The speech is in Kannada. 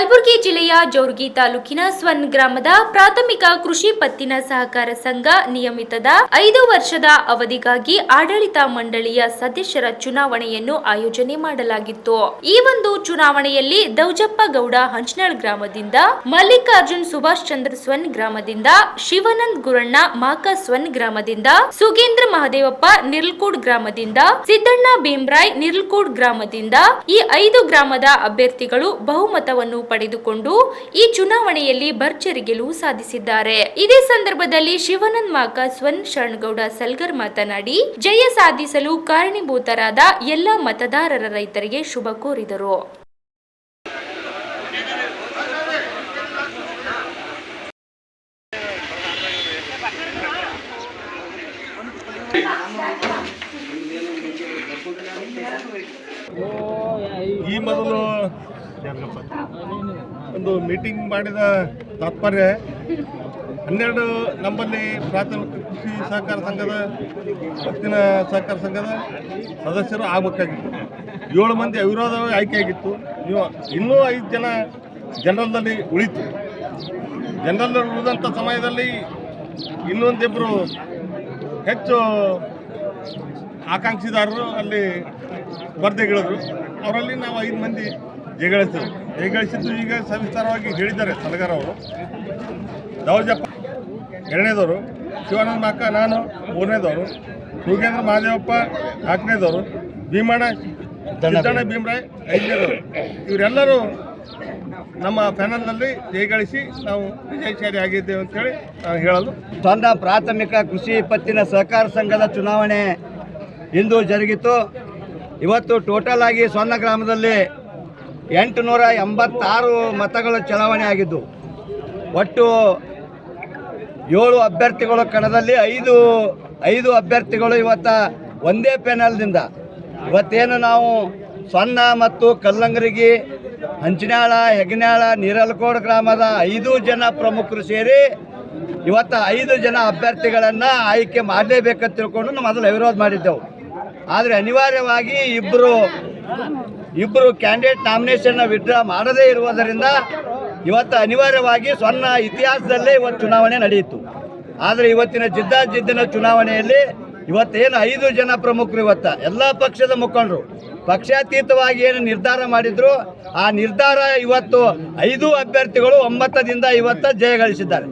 ಕಲಬುರಗಿ ಜಿಲ್ಲೆಯ ಜೋರ್ಗಿ ತಾಲೂಕಿನ ಸ್ವನ್ ಗ್ರಾಮದ ಪ್ರಾಥಮಿಕ ಕೃಷಿ ಪತ್ತಿನ ಸಹಕಾರ ಸಂಘ ನಿಯಮಿತದ ಐದು ವರ್ಷದ ಅವಧಿಗಾಗಿ ಆಡಳಿತ ಮಂಡಳಿಯ ಸದಸ್ಯರ ಚುನಾವಣೆಯನ್ನು ಆಯೋಜನೆ ಮಾಡಲಾಗಿತ್ತು. ಈ ಒಂದು ಚುನಾವಣೆಯಲ್ಲಿ ದೌಜಪ್ಪ ಗೌಡ ಹಂಚನಾಳ್ ಗ್ರಾಮದಿಂದ, ಮಲ್ಲಿಕಾರ್ಜುನ್ ಸುಭಾಷ್ ಚಂದ್ರ ಸ್ವನ್ ಗ್ರಾಮದಿಂದ, ಶಿವಾನಂದ್ ಗುರಣ್ಣ ಮಾಕ ಸ್ವನ್ ಗ್ರಾಮದಿಂದ, ಸುಗೇಂದ್ರ ಮಹದೇವಪ್ಪ ನಿರ್ಲ್ಕೂಡ್ ಗ್ರಾಮದಿಂದ, ಸಿದ್ದಣ್ಣ ಭೀಮ್ರಾಯ್ ನಿರ್ಲ್ಕೂಡ್ ಗ್ರಾಮದಿಂದ ಈ ಐದು ಗ್ರಾಮದ ಅಭ್ಯರ್ಥಿಗಳು ಬಹುಮತವನ್ನು ಪಡೆದುಕೊಂಡು ಈ ಚುನಾವಣೆಯಲ್ಲಿ ಭರ್ಜರಿ ಗೆಲುವು ಸಾಧಿಸಿದ್ದಾರೆ. ಇದೇ ಸಂದರ್ಭದಲ್ಲಿ ಶಿವನಂದ್ ಮಾಕ ಸ್ವನ್ ಶರಣಗೌಡ ಸಲ್ಗರ್ ಮಾತನಾಡಿ, ಜಯ ಸಾಧಿಸಲು ಕಾರಣೀಭೂತರಾದ ಎಲ್ಲ ಮತದಾರರ ರೈತರಿಗೆ ಶುಭ ಕೋರಿದರು. ಈ ಮೊದಲು ಒಂದು ಮೀಟಿಂಗ್ ಮಾಡಿದ ತಾತ್ಪರ್ಯ, ಹನ್ನೆರಡು ನಮ್ಮಲ್ಲಿ ಪ್ರಾಥಮಿಕ ಕೃಷಿ ಸಹಕಾರ ಸಂಘದ ಹೆಚ್ಚಿನ ಸಹಕಾರ ಸಂಘದ ಸದಸ್ಯರು ಆಗಬೇಕಾಗಿತ್ತು. ಏಳು ಮಂದಿ ಅವಿರೋಧವಾಗಿ ಆಯ್ಕೆಯಾಗಿತ್ತು. ನೀವು ಇನ್ನೂ ಐದು ಜನ ಜನರಲ್ನಲ್ಲಿ ಉಳಿತು. ಜನರಲ್ ಉಳಿದಂಥ ಸಮಯದಲ್ಲಿ ಇನ್ನೊಂದಿಬ್ಬರು ಹೆಚ್ಚು ಆಕಾಂಕ್ಷಿದಾರರು ಅಲ್ಲಿ ಸ್ಪರ್ಧೆಗಿಳಿದ್ರು. ಅವರಲ್ಲಿ ನಾವು ಐದು ಮಂದಿ ಜಯಗಳಿಸ್ತೇವೆ ಜಯಗಳಿಸಿದ್ದು ಈಗ ಸವಿಸ್ತಾರವಾಗಿ ಹೇಳಿದ್ದಾರೆ ಸಲಗಾರ ಅವರು. ದೌಜಪ್ಪ ಎರಡನೇದವರು, ಶಿವಾನಂದ ಮಾಕ ನಾನು, ಮೂರನೇದವರು, ಯೋಗೇಂದ್ರ ಮಹಾದೇವಪ್ಪ ನಾಲ್ಕನೇದವರು, ಭೀಮಣ್ಣ, ಸಿದ್ದಣ್ಣ ಭೀಮರಾಯ್ ಐದನೇದವರು. ಇವರೆಲ್ಲರೂ ನಮ್ಮ ಪ್ಯಾನಲ್ನಲ್ಲಿ ಜಯಗಳಿಸಿ ನಾವು ವಿಜಯಶಾಲಿ ಆಗಿದ್ದೇವೆ ಅಂತೇಳಿ ನಾನು ಹೇಳಲು ಸಣ್ಣ ಪ್ರಾಥಮಿಕ ಕೃಷಿ ಪತ್ತಿನ ಸಹಕಾರ ಸಂಘದ ಚುನಾವಣೆ ಇಂದು ಜರುಗಿತು. ಇವತ್ತು ಟೋಟಲ್ ಆಗಿ ಸೊನ್ನ ಗ್ರಾಮದಲ್ಲಿ ಎಂಟುನೂರ ಎಂಬತ್ತಾರು ಮತಗಳ ಚಲಾವಣೆ ಆಗಿದ್ದು, ಒಟ್ಟು ಏಳು ಅಭ್ಯರ್ಥಿಗಳ ಕಣದಲ್ಲಿ, ಐದು ಐದು ಅಭ್ಯರ್ಥಿಗಳು ಇವತ್ತ ಒಂದೇ ಪ್ಯಾನಲ್ದಿಂದ ಇವತ್ತೇನು ನಾವು ಸೊನ್ನ ಮತ್ತು ಕಲ್ಲಂಗರಿಗಿ ಹಂಚಿನಾಳ, ಹೆಗ್ನಾಳ, ನೀರಲ್ಕೋಡ್ ಗ್ರಾಮದ ಐದು ಜನ ಪ್ರಮುಖರು ಸೇರಿ ಇವತ್ತು ಐದು ಜನ ಅಭ್ಯರ್ಥಿಗಳನ್ನು ಆಯ್ಕೆ ಮಾಡಲೇಬೇಕಂತ ತಿಳ್ಕೊಂಡು ನಾವು ಮೊದಲು ವಿರೋಧ ಮಾಡಿದ್ದೆವು. ಆದರೆ ಅನಿವಾರ್ಯವಾಗಿ ಇಬ್ಬರು ಇಬ್ಬರು ಕ್ಯಾಂಡಿಡೇಟ್ ನಾಮಿನೇಷನ್ನ ವಿಡ್ರಾ ಮಾಡದೇ ಇರುವುದರಿಂದ ಇವತ್ತು ಅನಿವಾರ್ಯವಾಗಿ ಸ್ವರ್ಣ ಇತಿಹಾಸದಲ್ಲೇ ಇವತ್ತು ಚುನಾವಣೆ ನಡೆಯಿತು. ಆದರೆ ಇವತ್ತಿನ ಜಿದ್ದಾಜಿದ್ದಿನ ಚುನಾವಣೆಯಲ್ಲಿ ಇವತ್ತೇನು ಐದು ಜನ ಪ್ರಮುಖರು ಇವತ್ತ? ಎಲ್ಲ ಪಕ್ಷದ ಮುಖಂಡರು. ಪಕ್ಷಾತೀತವಾಗಿ ಏನು ನಿರ್ಧಾರ ಮಾಡಿದ್ರು? ಆ ನಿರ್ಧಾರ ಇವತ್ತು ಐದು ಅಭ್ಯರ್ಥಿಗಳು ಒಮ್ಮತದಿಂದ ಇವತ್ತ ಜಯಗಳಿಸಿದ್ದಾರೆ